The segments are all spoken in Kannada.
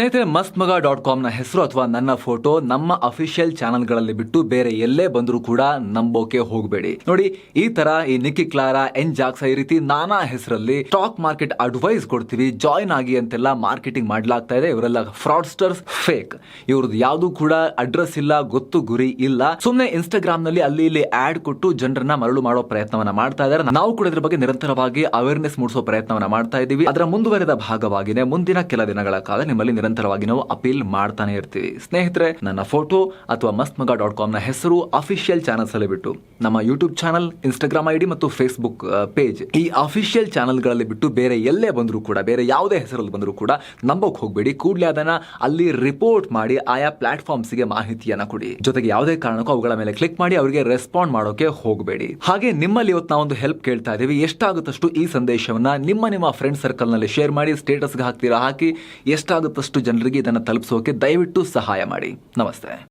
ಸ್ನೇಹಿತರೆ ಮಸ್ತ್ ಮಗ ಡಾಟ್ ಕಾಮ್ನ ಹೆಸರು ಅಥವಾ ನನ್ನ ಫೋಟೋ ನಮ್ಮ ಅಫಿಷಿಯಲ್ ಚಾನಲ್ಗಳಲ್ಲಿ ಬಿಟ್ಟು ಬೇರೆ ಎಲ್ಲೇ ಬಂದರೂ ಕೂಡ ನಂಬೋಕೆ ಹೋಗಬೇಡಿ. ನೋಡಿ, ಈ ತರ ಈ ನಿಕ್ಕಿ ಕ್ಲಾರಾ, ಎನ್ ಜಾಕ್ಸ ಈ ರೀತಿ ನಾನಾ ಹೆಸರಲ್ಲಿ ಸ್ಟಾಕ್ ಮಾರ್ಕೆಟ್ ಅಡ್ವೈಸ್ ಕೊಡ್ತೀವಿ, ಜಾಯಿನ್ ಆಗಿ ಅಂತೆಲ್ಲ ಮಾರ್ಕೆಟಿಂಗ್ ಮಾಡ್ಲಾಗ್ತಾ ಇದೆ. ಇವರೆಲ್ಲ ಫ್ರಾಡ್ಸ್ಟರ್ಸ್ ಫೇಕ್. ಇವ್ರದ್ದು ಯಾವುದು ಕೂಡ ಅಡ್ರೆಸ್ ಇಲ್ಲ, ಗೊತ್ತು ಗುರಿ ಇಲ್ಲ. ಸುಮ್ಮನೆ ಇನ್ಸ್ಟಾಗ್ರಾಮ್ನಲ್ಲಿ ಅಲ್ಲಿ ಇಲ್ಲಿ ಆಡ್ ಕೊಟ್ಟು ಜನರನ್ನ ಮರಳು ಮಾಡೋ ಪ್ರಯತ್ನವನ್ನ ಮಾಡ್ತಾ ಇದ್ದಾರೆ ನಾವು ಕೂಡ ಇದ್ರ ಬಗ್ಗೆ ನಿರಂತರವಾಗಿ ಅವೇರ್ನೆಸ್ ಮೂಡಿಸೋ ಪ್ರಯತ್ನವನ್ನ ಮಾಡ್ತಾ ಇದೀವಿ ಅದರ ಮುಂದುವರೆದ ಭಾಗವಾಗಿನೇ ಮುಂದಿನ ಕೆಲ ದಿನಗಳ ಕಾಲ ನಿಮ್ಮಲ್ಲಿ ನಿರಂತರವಾಗಿ ನಾವು ಅಪೀಲ್ ಮಾಡ್ತಾನೆ ಇರ್ತೀವಿ. ಸ್ನೇಹಿತರೆ, ನನ್ನ ಫೋಟೋ ಅಥವಾ ಮಸ್ತ್ ಮಗ ಡಾಟ್ ಕಾಮ್ನ ಹೆಸರು ಅಫಿಷಿಯಲ್ ಚಾನಲ್ಸ್ ಅಲ್ಲಿ ಬಿಟ್ಟು ನಮ್ಮ ಯೂಟ್ಯೂಬ್ ಚಾನಲ್ ಇನ್ಸ್ಟಾಗ್ರಾಮ್ ಐಡಿ ಮತ್ತು ಫೇಸ್ಬುಕ್ ಪೇಜ್ ಈ ಅಫಿಷಿಯಲ್ ಚಾನಲ್ಗಳಲ್ಲಿ ಬಿಟ್ಟು ಬೇರೆ ಎಲ್ಲೇ ಬಂದರೂ ಕೂಡ, ಬೇರೆ ಯಾವುದೇ ಹೆಸರಲ್ಲಿ ಬಂದರೂ ಕೂಡ ನಂಬೋಕ್ ಹೋಗಬೇಡಿ. ಕೂಡಲೇ ಅದನ್ನ ಅಲ್ಲಿ ರಿಪೋರ್ಟ್ ಮಾಡಿ ಆಯಾ ಪ್ಲಾಟ್ಫಾರ್ಮ್ಸ್ಗೆ ಮಾಹಿತಿಯನ್ನ ಕೊಡಿ. ಜೊತೆಗೆ ಯಾವುದೇ ಕಾರಣಕ್ಕೂ ಅವುಗಳ ಮೇಲೆ ಕ್ಲಿಕ್ ಮಾಡಿ ಅವರಿಗೆ ರೆಸ್ಪಾಂಡ್ ಮಾಡೋಕೆ ಹೋಗಬೇಡಿ. ಹಾಗೆ ನಿಮ್ಮಲ್ಲಿ ಇವತ್ತು ನಾವೊಂದು ಹೆಲ್ಪ್ ಕೇಳ್ತಾ ಇದ್ದೀವಿ. ಎಷ್ಟಾಗುತ್ತಷ್ಟು ಈ ಸಂದೇಶವನ್ನ ನಿಮ್ಮ ನಿಮ್ಮ ಫ್ರೆಂಡ್ ಸರ್ಕಲ್ನಲ್ಲಿ ಶೇರ್ ಮಾಡಿ ಸ್ಟೇಟಸ್ಗೆ ಹಾಕ್ತೀರಾ, ಹಾಕಿ ಎಷ್ಟಾಗುತ್ತಷ್ಟು ಜನರಿಗೆ ಇದನ್ನು ತಲುಪಿಸೋಕೆ ದಯವಿಟ್ಟು ಸಹಾಯ ಮಾಡಿ. ನಮಸ್ತೆ.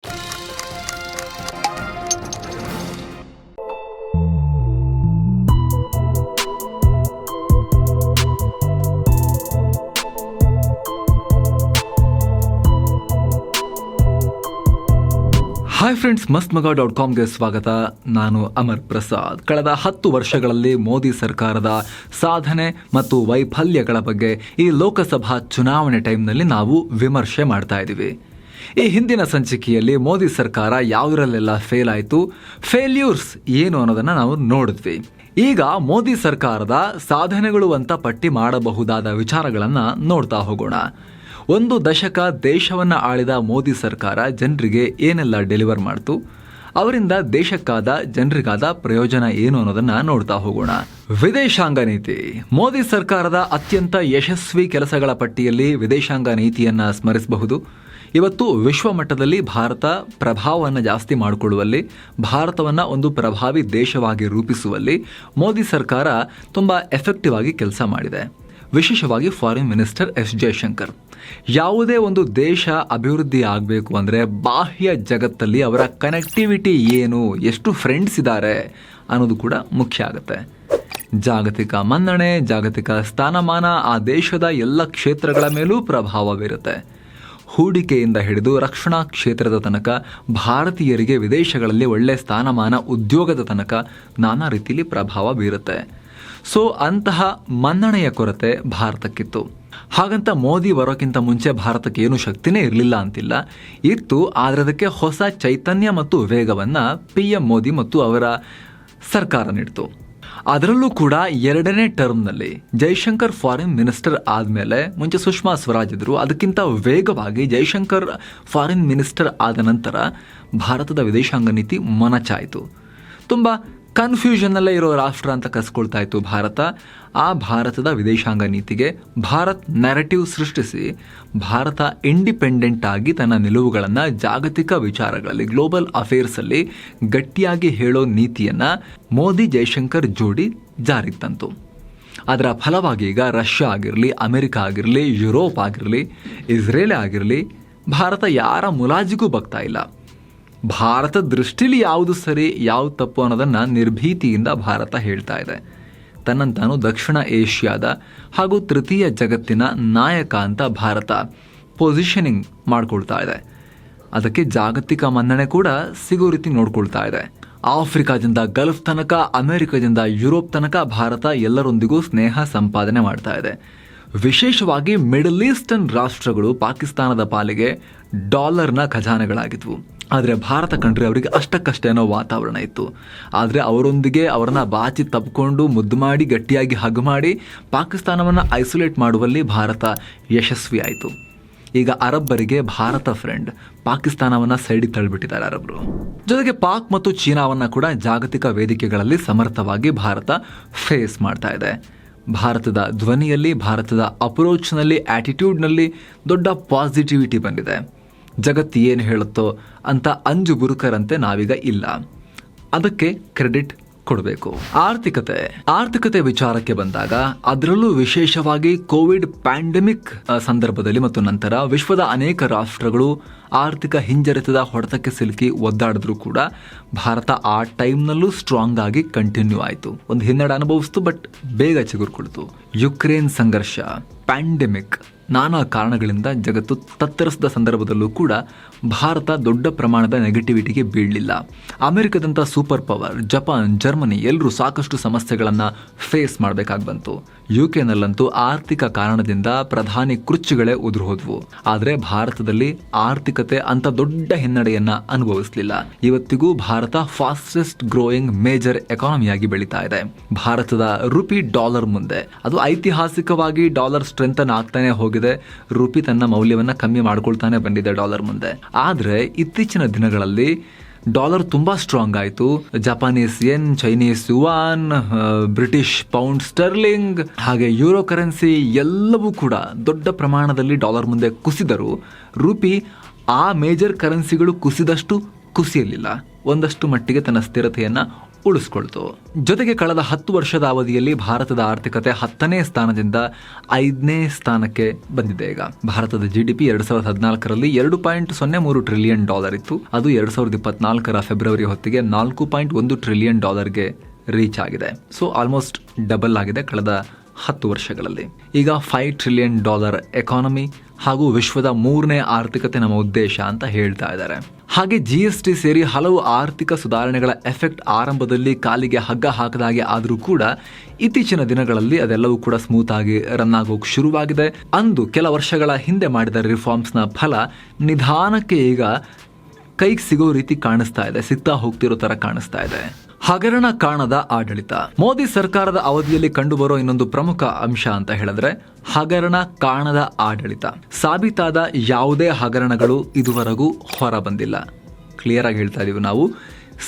ಹಾಯ್ ಫ್ರೆಂಡ್ಸ್ ಮಸ್ತ್ ಮಗ ಡಾಟ್ ಕಾಮ್ಗೆ ಸ್ವಾಗತ. ನಾನು ಅಮರ್ ಪ್ರಸಾದ್. ಕಳೆದ ಹತ್ತು ವರ್ಷಗಳಲ್ಲಿ ಮೋದಿ ಸರ್ಕಾರದ ಸಾಧನೆ ಮತ್ತು ವೈಫಲ್ಯಗಳ ಬಗ್ಗೆ ಈ ಲೋಕಸಭಾ ಚುನಾವಣೆ ಟೈಮ್ನಲ್ಲಿ ನಾವು ವಿಮರ್ಶೆ ಮಾಡ್ತಾ ಇದ್ದೀವಿ. ಈ ಹಿಂದಿನ ಸಂಚಿಕೆಯಲ್ಲಿ ಮೋದಿ ಸರ್ಕಾರ ಯಾವುದರಲ್ಲೆಲ್ಲ ಫೇಲ್ ಆಯಿತು ಫೇಲ್ಯೂರ್ಸ್ ಏನು ಅನ್ನೋದನ್ನು ನಾವು ನೋಡಿದ್ವಿ. ಈಗ ಮೋದಿ ಸರ್ಕಾರದ ಸಾಧನೆಗಳು ಅಂತ ಪಟ್ಟಿ ಮಾಡಬಹುದಾದ ವಿಚಾರಗಳನ್ನು ನೋಡ್ತಾ ಹೋಗೋಣ. ಒಂದು ದಶಕ ದೇಶವನ್ನು ಆಳಿದ ಮೋದಿ ಸರ್ಕಾರ ಜನರಿಗೆ ಏನೆಲ್ಲ ಡೆಲಿವರ್ ಮಾಡ್ತು? ಅವರಿಂದ ದೇಶಕ್ಕಾದ ಜನರಿಗಾದ ಪ್ರಯೋಜನ ಏನು ಅನ್ನೋದನ್ನ ನೋಡ್ತಾ ಹೋಗೋಣ. ವಿದೇಶಾಂಗ ನೀತಿ. ಮೋದಿ ಸರ್ಕಾರದ ಅತ್ಯಂತ ಯಶಸ್ವಿ ಕೆಲಸಗಳ ಪಟ್ಟಿಯಲ್ಲಿ ವಿದೇಶಾಂಗ ನೀತಿಯನ್ನ ಸ್ಮರಿಸಬಹುದು. ಇವತ್ತು ವಿಶ್ವ ಮಟ್ಟದಲ್ಲಿ ಭಾರತ ಪ್ರಭಾವವನ್ನು ಜಾಸ್ತಿ ಮಾಡಿಕೊಳ್ಳುವಲ್ಲಿ, ಭಾರತವನ್ನು ಒಂದು ಪ್ರಭಾವಿ ದೇಶವಾಗಿ ರೂಪಿಸುವಲ್ಲಿ ಮೋದಿ ಸರ್ಕಾರ ತುಂಬ ಎಫೆಕ್ಟಿವ್ ಆಗಿ ಕೆಲಸ ಮಾಡಿದೆ. ವಿಶೇಷವಾಗಿ ಫಾರಿನ್ ಮಿನಿಸ್ಟರ್ ಎಸ್ ಜಯಶಂಕರ್ ಯಾವುದೇ ಒಂದು ದೇಶ ಅಭಿವೃದ್ಧಿ ಆಗಬೇಕು ಅಂದರೆ ಬಾಹ್ಯ ಜಗತ್ತಲ್ಲಿ ಅವರ ಕನೆಕ್ಟಿವಿಟಿ ಏನು, ಎಷ್ಟು ಫ್ರೆಂಡ್ಸ್ ಇದ್ದಾರೆ ಅನ್ನೋದು ಕೂಡ ಮುಖ್ಯ ಆಗುತ್ತೆ. ಜಾಗತಿಕ ಮನ್ನಣೆ, ಜಾಗತಿಕ ಸ್ಥಾನಮಾನ ಆ ದೇಶದ ಎಲ್ಲ ಕ್ಷೇತ್ರಗಳ ಮೇಲೂ ಪ್ರಭಾವ ಬೀರುತ್ತೆ ಹೂಡಿಕೆಯಿಂದ ಹಿಡಿದು ರಕ್ಷಣಾ ಕ್ಷೇತ್ರದ ತನಕ, ಭಾರತೀಯರಿಗೆ ವಿದೇಶಗಳಲ್ಲಿ ಒಳ್ಳೆ ಸ್ಥಾನಮಾನ ಉದ್ಯೋಗದ ತನಕ ನಾನಾ ರೀತಿಯಲ್ಲಿ ಪ್ರಭಾವ ಬೀರುತ್ತೆ. ಸೊ ಅಂತಹ ಮನ್ನಣೆಯ ಕೊರತೆ ಭಾರತಕ್ಕಿತ್ತು. ಹಾಗಂತ ಮೋದಿ ಬರೋಕ್ಕಿಂತ ಮುಂಚೆ ಭಾರತಕ್ಕೆ ಏನು ಶಕ್ತಿನೇ ಇರಲಿಲ್ಲ ಅಂತಿಲ್ಲ. ಇತ್ತು, ಆದರೆ ಅದಕ್ಕೆ ಹೊಸ ಚೈತನ್ಯ ಮತ್ತು ವೇಗವನ್ನು ಪಿ ಎಂ ಮೋದಿ ಮತ್ತು ಅವರ ಸರ್ಕಾರ ನೀಡಿತು. ಅದರಲ್ಲೂ ಕೂಡ ಎರಡನೇ ಟರ್ಮ್ನಲ್ಲಿ ಜೈಶಂಕರ್ ಫಾರಿನ್ ಮಿನಿಸ್ಟರ್ ಆದಮೇಲೆ ಮುಂಚೆ ಸುಷ್ಮಾ ಸ್ವರಾಜ್ ಇದ್ದರು ಅದಕ್ಕಿಂತ ವೇಗವಾಗಿ ಜೈಶಂಕರ್ ಫಾರಿನ್ ಮಿನಿಸ್ಟರ್ ಆದ ನಂತರ ಭಾರತದ ವಿದೇಶಾಂಗ ನೀತಿ ಮನಚಾಯಿತು. ತುಂಬ ಕನ್ಫ್ಯೂಷನ್ನಲ್ಲೇ ಇರೋ ರಾಷ್ಟ್ರ ಅಂತ ಕಸ್ಕೊಳ್ತಾ ಇತ್ತು ಭಾರತ. ಆ ಭಾರತದ ವಿದೇಶಾಂಗ ನೀತಿಗೆ ಭಾರತ್ ನೆರೆಟಿವ್ ಸೃಷ್ಟಿಸಿ, ಭಾರತ ಇಂಡಿಪೆಂಡೆಂಟ್ ಆಗಿ ತನ್ನ ನಿಲುವುಗಳನ್ನು ಜಾಗತಿಕ ವಿಚಾರಗಳಲ್ಲಿ ಗ್ಲೋಬಲ್ ಅಫೇರ್ಸಲ್ಲಿ ಗಟ್ಟಿಯಾಗಿ ಹೇಳೋ ನೀತಿಯನ್ನು ಮೋದಿ ಜೈಶಂಕರ್ ಜೋಡಿ ಜಾರಿಗೆ ತಂತು ಅದರ ಫಲವಾಗಿ ಈಗ ರಷ್ಯಾ ಆಗಿರಲಿ, ಅಮೆರಿಕ ಆಗಿರಲಿ, ಯುರೋಪ್ ಆಗಿರಲಿ, ಇಸ್ರೇಲ್ ಆಗಿರಲಿ, ಭಾರತ ಯಾರ ಮುಲಾಜಿಗೂ ಬಗ್ತಾ ಇಲ್ಲ. ಭಾರತ ದೃಷ್ಟಿಲಿ ಯಾವುದು ಸರಿ ಯಾವುದು ತಪ್ಪು ಅನ್ನೋದನ್ನು ನಿರ್ಭೀತಿಯಿಂದ ಭಾರತ ಹೇಳ್ತಾ ಇದೆ. ತನ್ನಂತಾನು ತಾನು ದಕ್ಷಿಣ ಏಷ್ಯಾದ ಹಾಗೂ ತೃತೀಯ ಜಗತ್ತಿನ ನಾಯಕ ಅಂತ ಭಾರತ ಪೊಸಿಷನಿಂಗ್ ಮಾಡ್ಕೊಳ್ತಾ ಇದೆ. ಅದಕ್ಕೆ ಜಾಗತಿಕ ಮನ್ನಣೆ ಕೂಡ ಸಿಗೋ ರೀತಿ ನೋಡ್ಕೊಳ್ತಾ ಇದೆ. ಆಫ್ರಿಕಾದಿಂದ ಗಲ್ಫ್ ತನಕ, ಅಮೆರಿಕದಿಂದ ಯುರೋಪ್ ತನಕ ಭಾರತ ಎಲ್ಲರೊಂದಿಗೂ ಸ್ನೇಹ ಸಂಪಾದನೆ ಮಾಡ್ತಾ ಇದೆ. ವಿಶೇಷವಾಗಿ ಮಿಡಲ್ ಈಸ್ಟರ್ನ್ ರಾಷ್ಟ್ರಗಳು ಪಾಕಿಸ್ತಾನದ ಪಾಲಿಗೆ ಡಾಲರ್ನ ಖಜಾನೆಗಳಾಗಿದ್ವು. ಆದರೆ ಭಾರತ ಕಂಡ್ರೆ ಅವರಿಗೆ ಅಷ್ಟಕ್ಕಷ್ಟೇನೋ ವಾತಾವರಣ ಇತ್ತು. ಆದರೆ ಅವರೊಂದಿಗೆ ಅವರನ್ನ ಬಾಚಿ ತಪ್ಪಿಕೊಂಡು ಮುದ್ದು ಮಾಡಿ, ಗಟ್ಟಿಯಾಗಿ ಹಗ್ ಮಾಡಿ, ಪಾಕಿಸ್ತಾನವನ್ನು ಐಸೋಲೇಟ್ ಮಾಡುವಲ್ಲಿ ಭಾರತ ಯಶಸ್ವಿ ಆಯಿತು ಈಗ ಅರಬ್ಬರಿಗೆ ಭಾರತ ಫ್ರೆಂಡ್ ಪಾಕಿಸ್ತಾನವನ್ನು ಸೈಡಿಗೆ ತಳ್ಳಿಬಿಟ್ಟಿದ್ದಾರೆ ಅರಬ್ಬರು ಜೊತೆಗೆ ಪಾಕ್ ಮತ್ತು ಚೀನಾವನ್ನು ಕೂಡ ಜಾಗತಿಕ ವೇದಿಕೆಗಳಲ್ಲಿ ಸಮರ್ಥವಾಗಿ ಭಾರತ ಫೇಸ್ ಮಾಡ್ತಾ ಇದೆ. ಭಾರತದ ಧ್ವನಿಯಲ್ಲಿ, ಭಾರತದ ಅಪ್ರೋಚ್ನಲ್ಲಿ ಆ್ಯಟಿಟ್ಯೂಡ್ನಲ್ಲಿ ದೊಡ್ಡ ಪಾಸಿಟಿವಿಟಿ ಬಂದಿದೆ. ಜಗತ್ತು ಏನು ಹೇಳುತ್ತೋ ಅಂತ ಅಂಜು ಗುರುಕರಂತೆ ನಾವೀಗ ಇಲ್ಲ. ಅದಕ್ಕೆ ಕ್ರೆಡಿಟ್ ಕೊಡಬೇಕು. ಆರ್ಥಿಕತೆ. ಆರ್ಥಿಕತೆ ವಿಚಾರಕ್ಕೆ ಬಂದಾಗ ಅದರಲ್ಲೂ ವಿಶೇಷವಾಗಿ ಕೋವಿಡ್ ಪ್ಯಾಂಡಮಿಕ್ ಸಂದರ್ಭದಲ್ಲಿ ಮತ್ತು ನಂತರ ವಿಶ್ವದ ಅನೇಕ ರಾಷ್ಟ್ರಗಳು ಆರ್ಥಿಕ ಹಿಂಜರಿತದ ಹೊಡೆತಕ್ಕೆ ಸಿಲುಕಿ ಒದ್ದಾಡಿದ್ರೂ ಕೂಡ ಭಾರತ ಆ ಟೈಮ್ನಲ್ಲೂ ಸ್ಟ್ರಾಂಗ್ ಆಗಿ ಕಂಟಿನ್ಯೂ ಆಯಿತು. ಒಂದು ಹಿನ್ನಡೆ ಅನುಭವಿಸ್ತು, ಬಟ್ ಬೇಗ ಚಿಗುರ್ಕೊಳ್ತು ಯುಕ್ರೇನ್ ಸಂಘರ್ಷ ಪ್ಯಾಂಡೆಮಿಕ್ ನಾನಾ ಕಾರಣಗಳಿಂದ ಜಗತ್ತು ತತ್ತರಿಸಿದ ಸಂದರ್ಭದಲ್ಲೂ ಕೂಡ ಭಾರತ ದೊಡ್ಡ ಪ್ರಮಾಣದ ನೆಗೆಟಿವಿಟಿಗೆ ಬೀಳಲಿಲ್ಲ. ಅಮೆರಿಕದಂಥ ಸೂಪರ್ ಪವರ್ ಜಪಾನ್, ಜರ್ಮನಿ ಎಲ್ಲರೂ ಸಾಕಷ್ಟು ಸಮಸ್ಯೆಗಳನ್ನು ಫೇಸ್ ಮಾಡಬೇಕಾಗಿ ಬಂತು. ಯು ಕೆನಲ್ಲಂತೂ ಆರ್ಥಿಕ ಕಾರಣದಿಂದ ಪ್ರಧಾನಿ ಕುರ್ಚಿಗಳೇ ಉದುರು ಹೋದ್ವು ಆದರೆ ಭಾರತದಲ್ಲಿ ಆರ್ಥಿಕತೆ ಅಂತ ದೊಡ್ಡ ಹಿನ್ನಡೆಯನ್ನ ಅನುಭವಿಸಲಿಲ್ಲ. ಇವತ್ತಿಗೂ ಭಾರತ ಫಾಸ್ಟೆಸ್ಟ್ ಗ್ರೋಯಿಂಗ್ ಮೇಜರ್ ಎಕಾನಮಿಯಾಗಿ ಬೆಳೀತಾ ಇದೆ. ಭಾರತದ ರುಪಿ ಡಾಲರ್ ಮುಂದೆ. ಅದು ಐತಿಹಾಸಿಕವಾಗಿ ಡಾಲರ್ ಸ್ಟ್ರೆಂಥನ್ ಆಗ್ತಾನೆ ಹೋಗಿದೆ. ರುಪಿ ತನ್ನ ಮೌಲ್ಯವನ್ನ ಕಮ್ಮಿ ಮಾಡ್ಕೊಳ್ತಾನೆ ಬಂದಿದೆ ಡಾಲರ್ ಮುಂದೆ. ಆದರೆ ಇತ್ತೀಚಿನ ದಿನಗಳಲ್ಲಿ ಡಾಲರ್ ತುಂಬಾ ಸ್ಟ್ರಾಂಗ್ ಆಯಿತು. Japanese yen Chinese yuan British pound sterling ಹಾಗೆ ಯೂರೋ ಕರೆನ್ಸಿ ಎಲ್ಲವೂ ಕೂಡ ದೊಡ್ಡ ಪ್ರಮಾಣದಲ್ಲಿ ಡಾಲರ್ ಮುಂದೆ ಕುಸಿದರು. ರೂಪಿ ಆ ಮೇಜರ್ ಕರೆನ್ಸಿಗಳು ಕುಸಿದಷ್ಟು ಕುಸಿಯಲಿಲ್ಲ. ಒಂದಷ್ಟು ಮಟ್ಟಿಗೆ ತನ್ನ ಸ್ಥಿರತೆಯನ್ನ ಉಳಿಸ್ಕೊಳ್ತು. ಜೊತೆಗೆ ಕಳೆದ ಹತ್ತು ವರ್ಷದ ಅವಧಿಯಲ್ಲಿ ಭಾರತದ ಆರ್ಥಿಕತೆ ಹತ್ತನೇ ಸ್ಥಾನದಿಂದ ಐದನೇ ಸ್ಥಾನಕ್ಕೆ ಬಂದಿದೆ ಈಗ. ಭಾರತದ ಜಿ ಡಿ ಪಿ ಎರಡ್ ಸಾವಿರದ ಹದಿನಾಲ್ಕರಲ್ಲಿ ಎರಡು ಪಾಯಿಂಟ್ ಸೊನ್ನೆ ಮೂರು ಟ್ರಿಲಿಯನ್ ಡಾಲರ್ ಇತ್ತು. ಅದು ಎರಡ್ ಸಾವಿರದ ಇಪ್ಪತ್ನಾಲ್ಕರ ಫೆಬ್ರವರಿ ಹೊತ್ತಿಗೆ ನಾಲ್ಕು ಪಾಯಿಂಟ್ ಒಂದು ಟ್ರಿಲಿಯನ್ ಡಾಲರ್ಗೆ ರೀಚ್ ಆಗಿದೆ. ಸೊ ಆಲ್ಮೋಸ್ಟ್ ಡಬಲ್ ಆಗಿದೆ ಕಳೆದ ಹತ್ತು ವರ್ಷಗಳಲ್ಲಿ. ಈಗ ಫೈವ್ ಟ್ರಿಲಿಯನ್ ಡಾಲರ್ ಎಕಾನಮಿ ಹಾಗೂ ವಿಶ್ವದ ಮೂರನೇ ಆರ್ಥಿಕತೆ ನಮ್ಮ ಉದ್ದೇಶ ಅಂತ ಹೇಳ್ತಾ ಇದ್ದಾರೆ. ಹಾಗೆ ಜಿ ಎಸ್ ಟಿ ಸೇರಿ ಹಲವು ಆರ್ಥಿಕ ಸುಧಾರಣೆಗಳ ಎಫೆಕ್ಟ್ ಆರಂಭದಲ್ಲಿ ಕಾಲಿಗೆ ಹಗ್ಗ ಹಾಕದಾಗೆ ಆದರೂ ಕೂಡ ಇತ್ತೀಚಿನ ದಿನಗಳಲ್ಲಿ ಅದೆಲ್ಲವೂ ಕೂಡ ಸ್ಮೂತ್ ಆಗಿ ರನ್ ಆಗೋಕೆ ಶುರುವಾಗಿದೆ. ಅಂದು ಕೆಲ ವರ್ಷಗಳ ಹಿಂದೆ ಮಾಡಿದ ರಿಫಾರ್ಮ್ಸ್ನ ಫಲ ನಿಧಾನಕ್ಕೆ ಈಗ ಕೈಗೆ ಸಿಗೋ ರೀತಿ ಕಾಣಿಸ್ತಾ ಇದೆ. ಸಿಗ್ತಾ ಹೋಗ್ತಿರೋ ಥರ ಕಾಣಿಸ್ತಾ ಇದೆ. ಹಗರಣ ಕಾಣದ ಆಡಳಿತ. ಮೋದಿ ಸರ್ಕಾರದ ಅವಧಿಯಲ್ಲಿ ಕಂಡುಬರೋ ಇನ್ನೊಂದು ಪ್ರಮುಖ ಅಂಶ ಅಂತ ಹೇಳಿದ್ರೆ ಹಗರಣ ಕಾಣದ ಆಡಳಿತ. ಸಾಬೀತಾದ ಯಾವುದೇ ಹಗರಣಗಳು ಇದುವರೆಗೂ ಹೊರ ಬಂದಿಲ್ಲ ಕ್ಲಿಯರ್ ಆಗಿ ಹೇಳ್ತಾ ಇದೀವಿ ನಾವು.